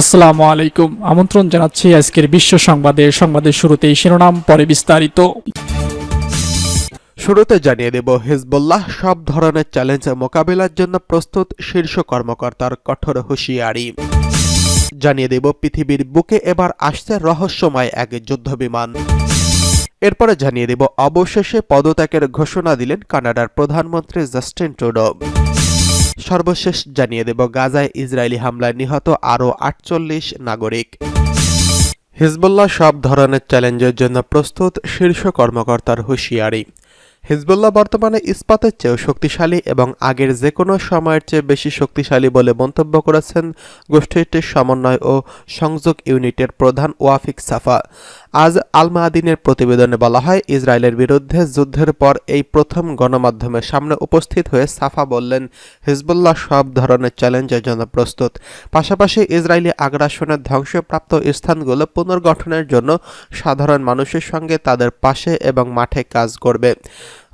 আসসালামু আলাইকুম। আমন্ত্রণ জানাচ্ছি আজকের বিশ্ব সংবাদে। সংবাদের শুরুতেই শিরোনাম, পরে বিস্তারিত। শুরুতে জানিয়ে দেব, হিজবুল্লাহ সব ধরনের চ্যালেঞ্জ মোকাবিলার জন্য প্রস্তুত শীর্ষ কর্মকর্তার কঠোর হুঁশিয়ারি। জানিয়ে দেব, পৃথিবীর বুকে এবার আসছে রহস্যময় এক যুদ্ধবিমান। এরপরে জানিয়ে দেব, অবশেষে পদত্যাগের ঘোষণা দিলেন কানাডার প্রধানমন্ত্রী জাস্টিন ট্রুডো। সর্বশেষ জানিয়ে দেব, গাজায় ইসরায়েলি হামলায় নিহত আরও আটচল্লিশ নাগরিক। হিজবুল্লাহ সব ধরনের চ্যালেঞ্জের জন্য প্রস্তুত শীর্ষ কর্মকর্তার হুঁশিয়ারি। হিজবুল্লাহ বর্তমানে ইস্পাতের চেয়েও শক্তিশালী এবং আগের যে কোনো সময়ের চেয়ে বেশি শক্তিশালী বলে মন্তব্য করেছেন গোষ্ঠীটির সমন্বয় ও সংযোগ ইউনিটের প্রধান ওয়াফিক সাফা। আজ আল মাদিনের প্রতিবেদনে বলা হয়, ইসরায়েলের বিরুদ্ধে যুদ্ধের পর এই প্রথম গণমাধ্যমের সামনে উপস্থিত হয়ে সাফা বললেন, হিজবুল্লাহ সব ধরনের চ্যালেঞ্জের জন্য প্রস্তুত। পাশাপাশি ইসরায়েলি আগ্রাসনের ধ্বংসপ্রাপ্ত স্থানগুলো পুনর্গঠনের জন্য সাধারণ মানুষের সঙ্গে তাদের পাশে এবং মাঠে কাজ করবে।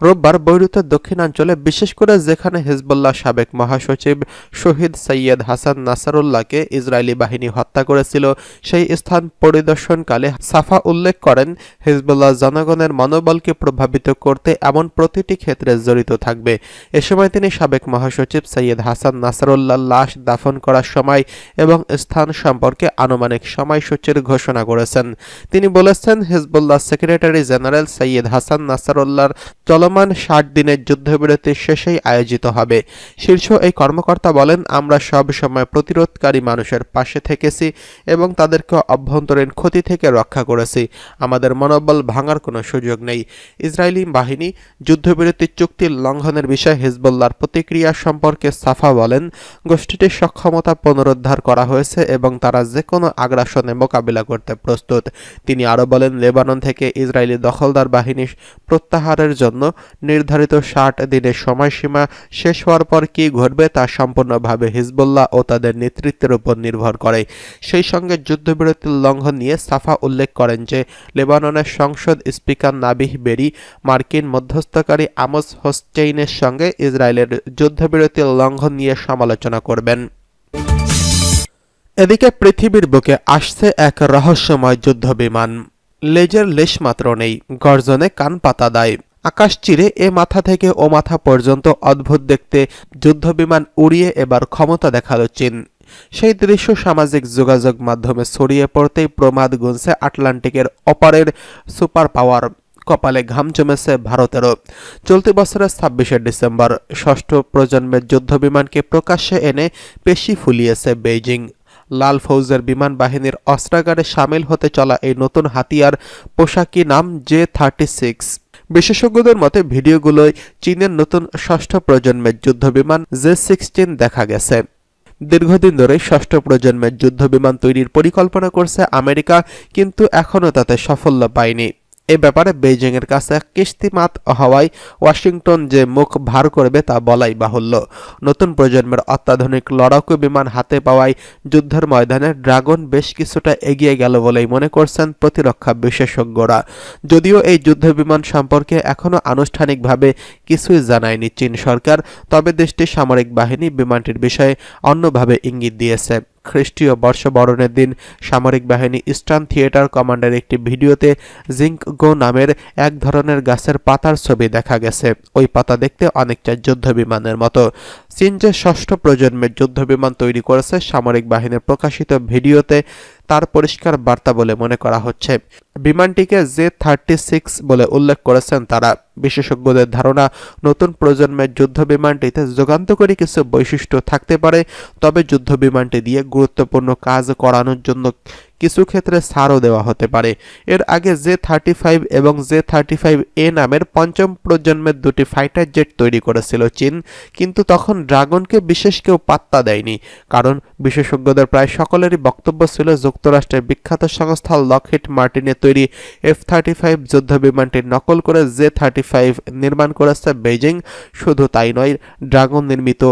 রোববার বৈরুতের দক্ষিণাঞ্চলে, বিশেষ করে যেখানে হিজবুল্লাহ সাবেক মহাসচিব শহীদ সৈয়দ হাসান নাসারুল্লাহকে ইসরায়েলি বাহিনী হত্যা করেছিল, সেই স্থান পরিদর্শনকালে সাফা উল্লেখ করেন, হিজবুল্লাহ জনগণের মনোবলকে প্রভাবিত করতে এমন প্রতিটি ক্ষেত্রে জড়িত থাকবে। এ সময় তিনি সাবেক মহাসচিব সৈয়দ হাসান নাসারুল্লাহ লাশ দাফন করার সময় এবং স্থান সম্পর্কে আনুমানিক সময়সূচির ঘোষণা করেছেন। তিনি বলেছেন, Hezbollah secretary general Sayyed Hassan নাসারুল্লাহর চলমান ষাট দিনের যুদ্ধবিরতির শেষেই আয়োজিত হবে। শীর্ষ এই কর্মকর্তা বলেন, আমরা সব সময় প্রতিরোধকারী মানুষের পাশে থেকেছি এবং তাদেরকে অভ্যন্তরীণ ক্ষতি থেকে রক্ষা করেছি। আমাদের মনোবল ভাঙার কোনো সুযোগ নেই। ইসরায়েলি বাহিনী যুদ্ধবিরতি চুক্তির লঙ্ঘনের বিষয়ে হিজবুল্লাহর প্রতিক্রিয়া সম্পর্কে সাফা বলেন, গোষ্ঠীটির সক্ষমতা পুনরুদ্ধার করা হয়েছে এবং তারা যে কোনো আগ্রাসনে মোকাবিলা করতে প্রস্তুত। তিনি আরও বলেন, লেবানন থেকে ইসরায়েলি দখলদার বাহিনী প্রত্যাহারের জন্য নির্ধারিত ষাট দিনের সময়সীমা শেষ হওয়ার পর কী ঘটবে তা সম্পূর্ণভাবে হিজবুল্লাহ ও তাদের নেতৃত্বের উপর নির্ভর করে। সেই সঙ্গে যুদ্ধবিরতির লঙ্ঘন নিয়ে সাফা উল্লেখ করেন যে, লেবাননের সংসদ স্পিকার নাবিহ বেরি, মার্কিন মধ্যস্থকারী আমোস হোস্টেইনের সঙ্গে ইসরায়েলের যুদ্ধবিরতির লঙ্ঘন নিয়ে সমালোচনা করবেন। এদিকে পৃথিবীর বুকে আসছে এক রহস্যময় যুদ্ধবিমান। লেজের লেশমাত্র নেই, গর্জনে কান পাতা দেয়। আকাশ চিরে এ মাথা থেকে ও মাথা পর্যন্ত অদ্ভুত দেখতে যুদ্ধবিমান উড়িয়ে এবার ক্ষমতা দেখাল চীন। সেই দৃশ্য সামাজিক যোগাযোগ মাধ্যমে ছড়িয়ে পড়তেই প্রমাদ গুনছে আটলান্টিকের অপারের সুপার পাওয়ার কপালে ঘাম জমেছে ভারতেরও। চলতি বছরের ছাব্বিশে ডিসেম্বর ষষ্ঠ প্রজন্মের যুদ্ধবিমানকে প্রকাশ্যে এনে পেশি ফুলিয়েছে বেইজিং। লাল ফৌজের বিমান বাহিনীর অস্ত্রাগারে সামিল হতে চলা এই নতুন হাতিয়ার পোশাকি নাম জে থার্টি সিক্স। বিশেষজ্ঞদের মতে, ভিডিওগুলোয় চীনের নতুন ষষ্ঠ প্রজন্মের যুদ্ধবিমান জে সিক্সটিন দেখা গেছে। দীর্ঘদিন ধরে ষষ্ঠ প্রজন্মের যুদ্ধবিমান তৈরির পরিকল্পনা করছে আমেরিকা, কিন্তু এখনও তাতে সাফল্য পায়নি। এ ব্যাপারে বেইজিংয়ের কাছে কিস্তিমাত হওয়ায় ওয়াশিংটন যে মুখ ভার করবে তা বলাই বাহুল্য। নতুন প্রজন্মের অত্যাধুনিক লড়াকু বিমান হাতে পাওয়ায় যুদ্ধের ময়দানে ড্রাগন বেশ কিছুটা এগিয়ে গেল বলেই মনে করছেন প্রতিরক্ষা বিশেষজ্ঞরা। যদিও এই যুদ্ধ বিমান সম্পর্কে এখনও আনুষ্ঠানিকভাবে কিছুই জানায়নি চীন সরকার, তবে দেশটির সামরিক বাহিনী বিমানটির বিষয়ে অন্যভাবে ইঙ্গিত দিয়েছে। খ্রিস্টীয় বর্ষবরণের দিন সামরিক বাহিনী ইস্টার্ন থিয়েটার কমান্ডের একটি ভিডিওতে জিঙ্ক গো নামের এক ধরনের গাছের পাতার ছবি দেখা গেছে। ওই পাতা দেখতে অনেকটা যুদ্ধ বিমানের মতো। চীন যে ষষ্ঠ প্রজন্মের যুদ্ধ বিমান তৈরি করেছে সামরিক বাহিনীর প্রকাশিত ভিডিওতে তার পরিষ্কার বার্তা বলে মনে করা হচ্ছে। বিমানটিকে জে থার্টি সিক্স বলে উল্লেখ করেছেন তারা। বিশেষজ্ঞদের ধারণা, নতুন প্রজন্মের যুদ্ধ বিমানটিতে যুগান্তকারী কিছু বৈশিষ্ট্য থাকতে পারে, তবে যুদ্ধ বিমানটি দিয়ে গুরুত্বপূর্ণ কাজ করানোর জন্য কিছু ক্ষেত্রে ছাড়ও দেওয়া হতে পারে। এর আগে জে থার্টি ফাইভ এবং জে থার্টি ফাইভ এ নামের পঞ্চম প্রজন্মের দুটি ফাইটার জেট তৈরি করেছিল চীন, কিন্তু তখন ড্রাগনকে বিশেষ কেউ পাত্তা দেয়নি, কারণ বিশেষজ্ঞদের প্রায় সকলেরই বক্তব্য ছিল যুক্তরাষ্ট্রের বিখ্যাত সংস্থা লকহিট মার্টিনের তৈরি এফ থার্টি ফাইভ যুদ্ধ বিমানটির নকল করে জে থার্টি ফাইভ নির্মাণ করেছে বেইজিং। শুধু তাই নয়, ড্রাগন নির্মিত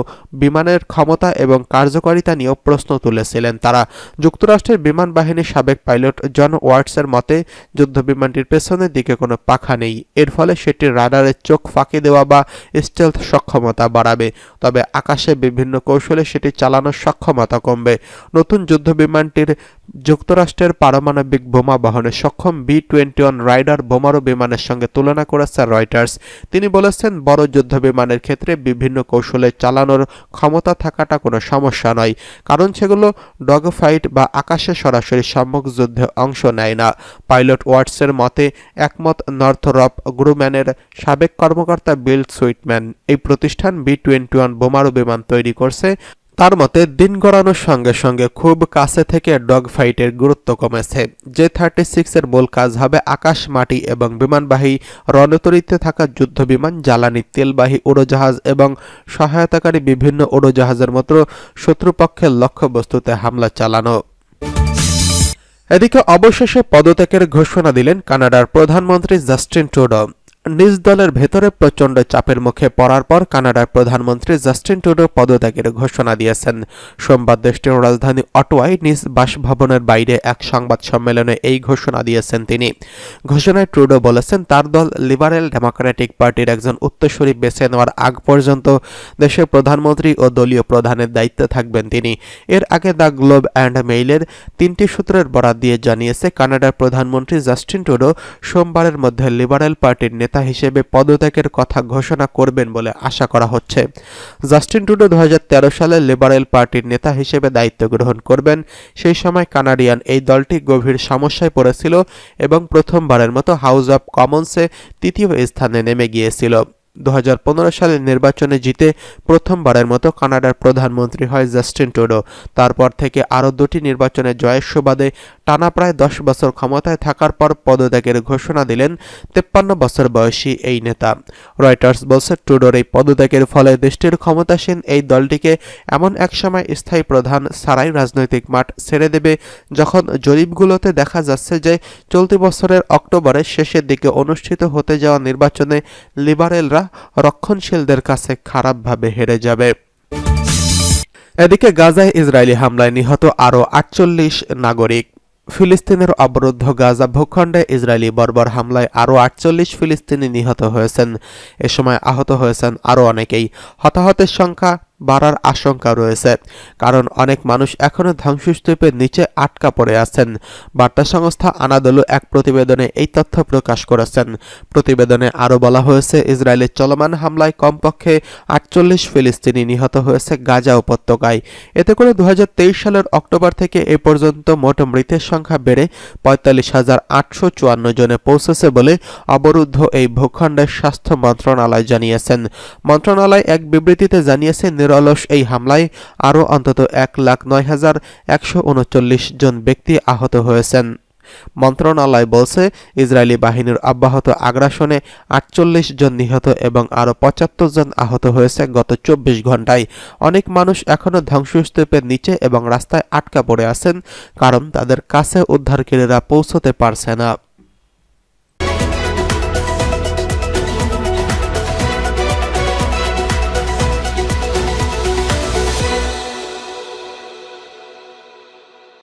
বিমানের ক্ষমতা এবং কার্যকারিতা নিয়েও প্রশ্ন তুলেছিলেন তারা। যুক্তরাষ্ট্রের বিমান বাহিনী বাহিনীর সাবেক পাইলট জন ওয়ার্ডসের মতে, যুদ্ধবিমানটির পেছনের দিকে কোনো পাখা নেই। এর ফলে সেটি রাডারের চোখ ফাঁকি দেওয়া বা স্টেলথ সক্ষমতা বাড়াবে। তবে আকাশে বিভিন্ন কৌশলে সেটি চালানোর সক্ষমতা কমবে। নতুন যুদ্ধবিমানটির যুক্তরাষ্ট্রের পারমাণবিক বোমা বহনে সক্ষম বি টোয়েন্টি ওয়ান রাইডার বোমারু বিমানের সঙ্গে তুলনা করেছে রয়টার্স। তিনি বলেছেন, বড় যুদ্ধ বিমানের ক্ষেত্রে বিভিন্ন কৌশলে চালানোর ক্ষমতা থাকাটা কোনো সমস্যা নয়, কারণ সেগুলো ডগ ফাইট বা আকাশে সরাসরি সম্মুখ যুদ্ধে অংশ নেয় না। পাইলট ওয়ার্ডসের মতে, একমত নর্থরপ গ্রুম্যানের সাবেক কর্মকর্তা বিল সুইটম্যান। এই প্রতিষ্ঠান বি টোয়েন্টি ওয়ান বোমারু বিমান তৈরি করছে তার মতে, দিন গড়ানোর সঙ্গে সঙ্গে খুব কাছে থেকে ডগ ফাইটের গুরুত্ব কমেছে। জে থার্টি সিক্সের মূল কাজ হবে আকাশ, মাটি এবং বিমানবাহী রণতরীতে থাকা যুদ্ধবিমান, জ্বালানি, তেলবাহী উড়োজাহাজ এবং সহায়তাকারী বিভিন্ন উড়োজাহাজের মতো শত্রুপক্ষের লক্ষ্যবস্তুতে হামলা চালানো। এদিকে অবশেষে পদত্যাগের ঘোষণা দিলেন কানাডার প্রধানমন্ত্রী জাস্টিন ট্রুডো। নিজ দলের ভেতরে প্রচণ্ড চাপের মুখে পড়ার পর কানাডার প্রধানমন্ত্রী জাস্টিন টুডো পদত্যাগের ঘোষণা দিয়েছেন। সোমবার দেশটির রাজধানী অটোয়ায় নিজ বাসভবনের বাইরে এক সংবাদ সম্মেলনে এই ঘোষণা দিয়েছেন তিনি। ঘোষণায় ট্রুডো বলেছেন, তার দল লিবারেল ডেমোক্রেটিক পার্টির একজন উত্তরসূরি বেছে নেওয়ার আগ পর্যন্ত দেশের প্রধানমন্ত্রী ও দলীয় প্রধানের দায়িত্বে থাকবেন তিনি। এর আগে দ্য গ্লোব অ্যান্ড মেইলের তিনটি সূত্রের বরাত দিয়ে জানিয়েছে, কানাডার প্রধানমন্ত্রী জাস্টিন টুডো সোমবারের মধ্যে লিবারেল পার্টির নেতা হিসেবে পদত্যাগের কথা ঘোষণা করবেন বলে আশা করা হচ্ছে। জাস্টিন টুডো দু হাজার তেরো সালে লিবারেল পার্টির নেতা হিসেবে দায়িত্ব গ্রহণ করবেন। সেই সময় কানাডিয়ান এই দলটি গভীর সমস্যায় পড়েছিল এবং প্রথমবারের মতো হাউস অব কমন্সে তৃতীয় স্থানে নেমে গিয়েছিল। দু হাজার পনেরো সালের নির্বাচনে জিতে প্রথমবারের মতো কানাডার প্রধানমন্ত্রী হয় জাস্টিন ট্রুডো। তারপর থেকে আরও দুটি নির্বাচনে জয়ের সুবাদে টানা প্রায় দশ বছর ক্ষমতায় থাকার পর পদত্যাগের ঘোষণা দিলেন তেপ্পান্ন বছর বয়সী এই নেতা। রয়টার্স বলছে টুডোর এই পদত্যাগের ফলে দেশটির ক্ষমতাসীন এই দলটিকে এমন এক সময় স্থায়ী প্রধান সারাই রাজনৈতিক মাঠ ছেড়ে দেবে যখন জরিপগুলোতে দেখা যাচ্ছে যে চলতি বছরের অক্টোবরের শেষের দিকে অনুষ্ঠিত হতে যাওয়া নির্বাচনে লিবারেলরা রক্ষণশীলদের কাছে খারাপভাবে হেরে যাবে। এদিকে গাজায় ইসরায়েলি হামলায় নিহত আরও আটচল্লিশ নাগরিক। ফিলিস্তিনের অবরুদ্ধ গাজা ভূখণ্ডে ইসরায়েলি বর্বর হামলায় আরও আটচল্লিশ ফিলিস্তিনি নিহত হয়েছেন। এ সময় আহত হয়েছেন আরও অনেকেই। হতাহতের সংখ্যা বাড়ার আশঙ্কা রয়েছে। কারণ অনেক মানুষ এখনও ধ্বংসস্তূপের নিচে আটকা পড়ে আছেন। বার্তা সংস্থা আনাদলু এক প্রতিবেদনে এই তথ্য প্রকাশ করেছেন। প্রতিবেদনে আরও বলা হয়েছে ইসরায়েলের চলমান হামলায় কমপক্ষে আটচল্লিশ ফিলিস্তিনি নিহত হয়েছে গাজা উপত্যকায়। এতে করে দু হাজার তেইশ সালের অক্টোবর থেকে এ পর্যন্ত মোট মৃতের সংখ্যা বেড়ে পঁয়তাল্লিশ হাজার আটশো চুয়ান্ন জনে পৌঁছেছে বলে অবরুদ্ধ এই ভূখণ্ডের স্বাস্থ্য মন্ত্রণালয় জানিয়েছেন। মন্ত্রণালয় এক বিবৃতিতে জানিয়েছে নিরলস এই হামলায় আরও অন্তত এক লাখ নয় হাজার একশো উনচল্লিশ জন ব্যক্তি আহত হয়েছেন। মন্ত্রণালয় বলছে, ইসরায়েলি বাহিনীর অব্যাহত আগ্রাসনে আটচল্লিশ জন নিহত এবং আরও পঁচাত্তর জন আহত হয়েছে গত চব্বিশ ঘন্টায় অনেক মানুষ এখনও ধ্বংসস্তূপের নিচে এবং রাস্তায় আটকা পড়ে আছেন, কারণ তাদের কাছে উদ্ধারকারীরা পৌঁছতে পারছে না।